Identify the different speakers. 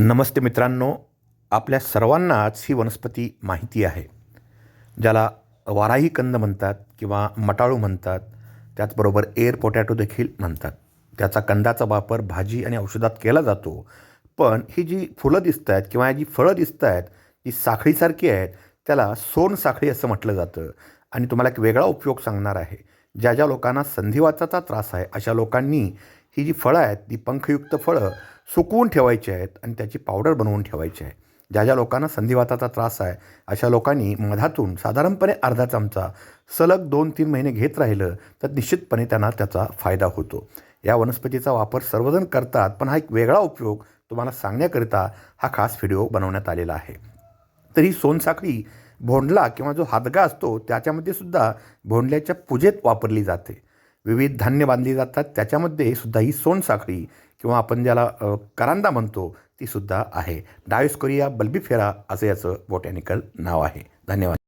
Speaker 1: नमस्ते मित्रांनो आपल्या सर्वांनाच ही वनस्पती माहिती आहे ज्याला वाराही कंद म्हणतात किंवा मटाळू म्हणतात. त्याचबरोबर एअर पोटॅटो देखील म्हणतात. त्याचा कंदाचा वापर भाजी आणि औषधात केला जातो. पण ही जी फुलं दिसत आहेत किंवा जी फळं दिसत आहेत जी साखळीसारखी आहेत त्याला सोन साखळी असं म्हटलं जातं. आणि तुम्हाला एक वेगळा उपयोग सांगणार आहे. ज्या ज्या लोकांना संधिवाताचा त्रास आहे अशा लोकांनी ही जी फळं आहेत ती पंखयुक्त फळं सुकवून ठेवायची आहेत आणि त्याची पावडर बनवून ठेवायची आहे. ज्या ज्या लोकांना संधिवाताचा त्रास आहे अशा लोकांनी मधातून साधारणपणे अर्धा चमचा सलग दोन तीन महिने घेत राहिलं तर निश्चितपणे त्यांना त्याचा फायदा होतो. या वनस्पतीचा वापर सर्वजण करतात पण हा एक वेगळा उपयोग तुम्हाला सांगण्याकरिता हा खास व्हिडिओ बनवण्यात आलेला आहे. तर ही सोनसाखळी भोंडला किंवा जो हादगा असतो त्याच्यामध्ये सुद्धा भोंडल्याच्या पूजेत वापरली जाते. विविध धान्य बांधली जातात. त्याच्यामध्ये सुद्धा ही सोनसाखळी किंवा आपण ज्याला करांदा म्हणतो ती सुद्धा आहे. डायोस्कोरिया बल्बिफेरा असं याचं बॉटॅनिकल नाव आहे. धन्यवाद.